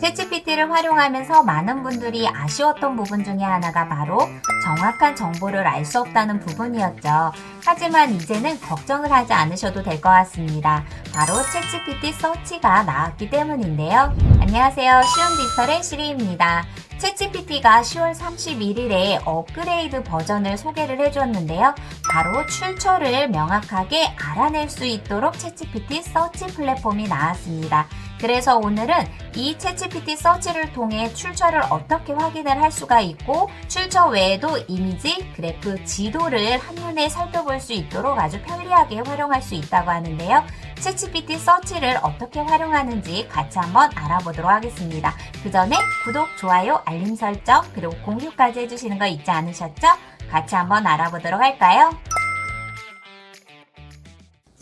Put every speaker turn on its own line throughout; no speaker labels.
챗GPT를 활용하면서 많은 분들이 아쉬웠던 부분 중에 하나가 바로 정확한 정보를 알 수 없다는 부분이었죠. 하지만 이제는 걱정을 하지 않으셔도 될 것 같습니다. 바로 챗GPT 서치가 나왔기 때문인데요. 안녕하세요. 쉬운 디지털의 시리입니다. 챗GPT가 10월 31일에 업그레이드 버전을 소개를 해주었는데요. 바로 출처를 명확하게 알아낼 수 있도록 챗GPT 서치 플랫폼이 나왔습니다. 그래서 오늘은 이 챗GPT 서치를 통해 출처를 어떻게 확인을 할 수가 있고 출처 외에도 이미지, 그래프, 지도를 한눈에 살펴볼 수 있도록 아주 편리하게 활용할 수 있다고 하는데요. 챗GPT 서치를 어떻게 활용하는지 같이 한번 알아보도록 하겠습니다. 그 전에 구독, 좋아요, 알림 설정, 그리고 공유까지 해주시는 거 잊지 않으셨죠? 같이 한번 알아보도록 할까요?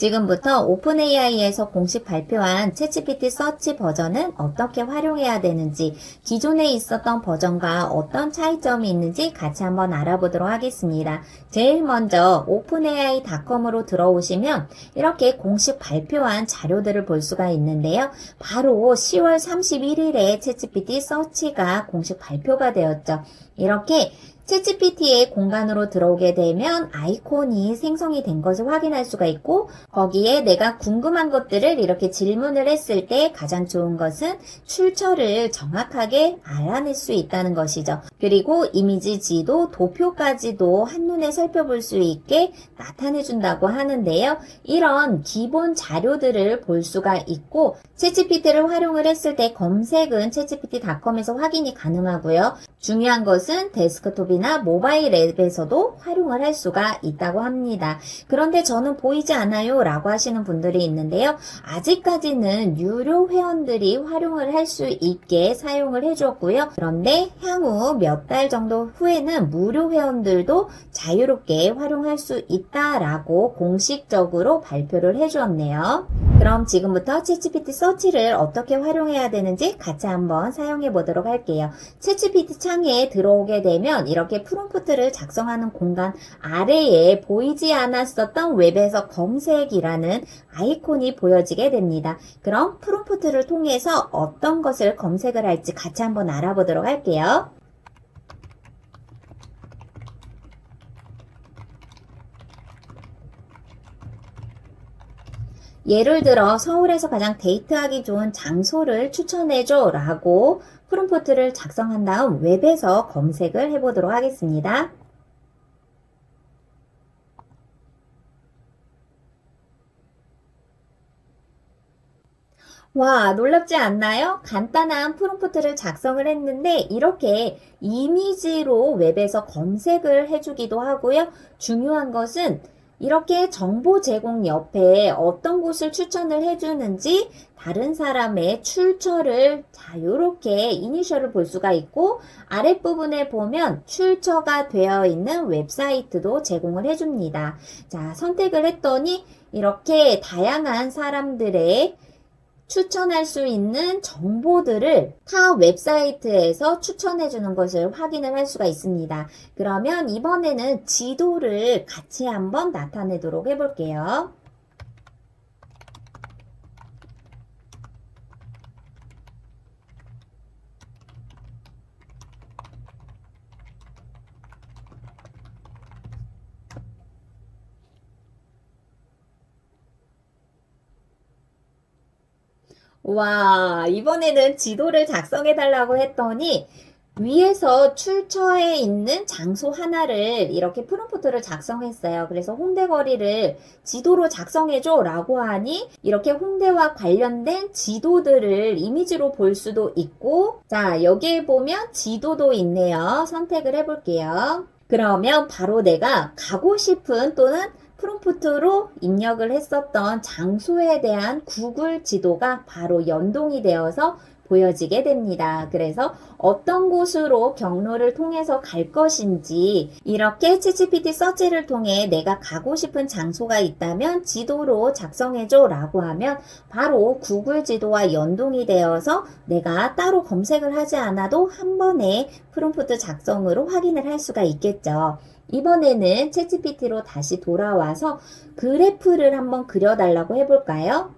지금부터 오픈AI에서 공식 발표한 챗GPT 서치 버전은 어떻게 활용해야 되는지, 기존에 있었던 버전과 어떤 차이점이 있는지 같이 한번 알아보도록 하겠습니다. 제일 먼저 openai.com으로 들어오시면 이렇게 공식 발표한 자료들을 볼 수가 있는데요. 바로 10월 31일에 챗GPT 서치가 공식 발표가 되었죠. 이렇게 챗GPT의 공간으로 들어오게 되면 아이콘이 생성이 된 것을 확인할 수가 있고 거기에 내가 궁금한 것들을 이렇게 질문을 했을 때 가장 좋은 것은 출처를 정확하게 알아낼 수 있다는 것이죠. 그리고 이미지 지도, 도표까지도 한눈에 살펴볼 수 있게 나타내 준다고 하는데요. 이런 기본 자료들을 볼 수가 있고 챗GPT를 활용을 했을 때 검색은 챗GPT.com에서 확인이 가능하고요. 중요한 것은 데스크톱이나 모바일 앱에서도 활용을 할 수가 있다고 합니다. 그런데 저는 보이지 않아요 라고 하시는 분들이 있는데요. 아직까지는 유료 회원들이 활용을 할 수 있게 사용을 해줬고요. 그런데 향후 몇달 정도 후에는 무료 회원들도 자유롭게 활용할 수 있다라고 공식적으로 발표를 해주었네요. 그럼 지금부터 챗GPT 서치를 어떻게 활용해야 되는지 같이 한번 사용해 보도록 할게요. 챗GPT 창에 들어오게 되면 이렇게 프롬프트를 작성하는 공간 아래에 보이지 않았었던 웹에서 검색이라는 아이콘이 보여지게 됩니다. 그럼 프롬프트를 통해서 어떤 것을 검색을 할지 같이 한번 알아보도록 할게요. 예를 들어 서울에서 가장 데이트하기 좋은 장소를 추천해줘 라고 프롬프트를 작성한 다음 웹에서 검색을 해보도록 하겠습니다. 와, 놀랍지 않나요? 간단한 프롬프트를 작성을 했는데 이렇게 이미지로 웹에서 검색을 해주기도 하고요. 중요한 것은 이렇게 정보 제공 옆에 어떤 곳을 추천을 해주는지 다른 사람의 출처를 자유롭게 이니셜을 볼 수가 있고 아랫부분에 보면 출처가 되어 있는 웹사이트도 제공을 해줍니다. 자, 선택을 했더니 이렇게 다양한 사람들의 추천할 수 있는 정보들을 타 웹사이트에서 추천해 주는 것을 확인을 할 수가 있습니다. 그러면 이번에는 지도를 같이 한번 나타내도록 해볼게요. 와, 이번에는 지도를 작성해 달라고 했더니 위에서 출처에 있는 장소 하나를 이렇게 프롬프트를 작성했어요. 그래서 홍대 거리를 지도로 작성해줘 라고 하니 이렇게 홍대와 관련된 지도들을 이미지로 볼 수도 있고 자, 여기에 보면 지도도 있네요. 선택을 해볼게요. 그러면 바로 내가 가고 싶은 또는 프롬프트로 입력을 했었던 장소에 대한 구글 지도가 바로 연동이 되어서 보여지게 됩니다. 그래서 어떤 곳으로 경로를 통해서 갈 것인지 이렇게 챗GPT 서치를 통해 내가 가고 싶은 장소가 있다면 지도로 작성해줘 라고 하면 바로 구글 지도와 연동이 되어서 내가 따로 검색을 하지 않아도 한 번에 프롬프트 작성으로 확인을 할 수가 있겠죠. 이번에는 챗GPT로 다시 돌아와서 그래프를 한번 그려달라고 해볼까요?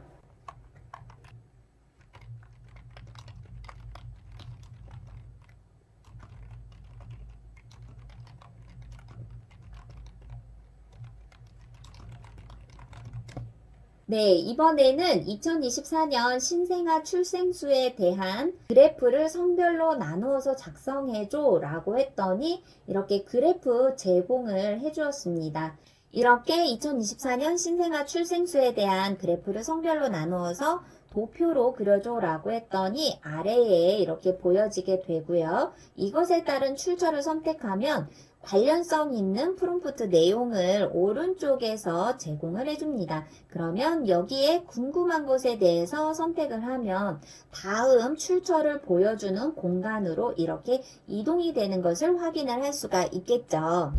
네, 이번에는 2024년 신생아 출생수에 대한 그래프를 성별로 나누어서 작성해줘 라고 했더니 이렇게 그래프 제공을 해주었습니다. 이렇게 2024년 신생아 출생수에 대한 그래프를 성별로 나누어서 도표로 그려줘 라고 했더니 아래에 이렇게 보여지게 되고요. 이것에 따른 출처를 선택하면 관련성 있는 프롬프트 내용을 오른쪽에서 제공을 해줍니다. 그러면 여기에 궁금한 것에 대해서 선택을 하면 다음 출처를 보여주는 공간으로 이렇게 이동이 되는 것을 확인을 할 수가 있겠죠.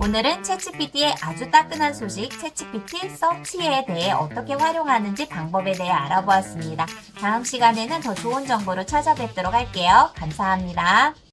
오늘은 채치PT의 아주 따끈한 소식 채치PT 서치에 대해 어떻게 활용하는지 방법에 대해 알아보았습니다. 다음 시간에는 더 좋은 정보로 찾아뵙도록 할게요. 감사합니다.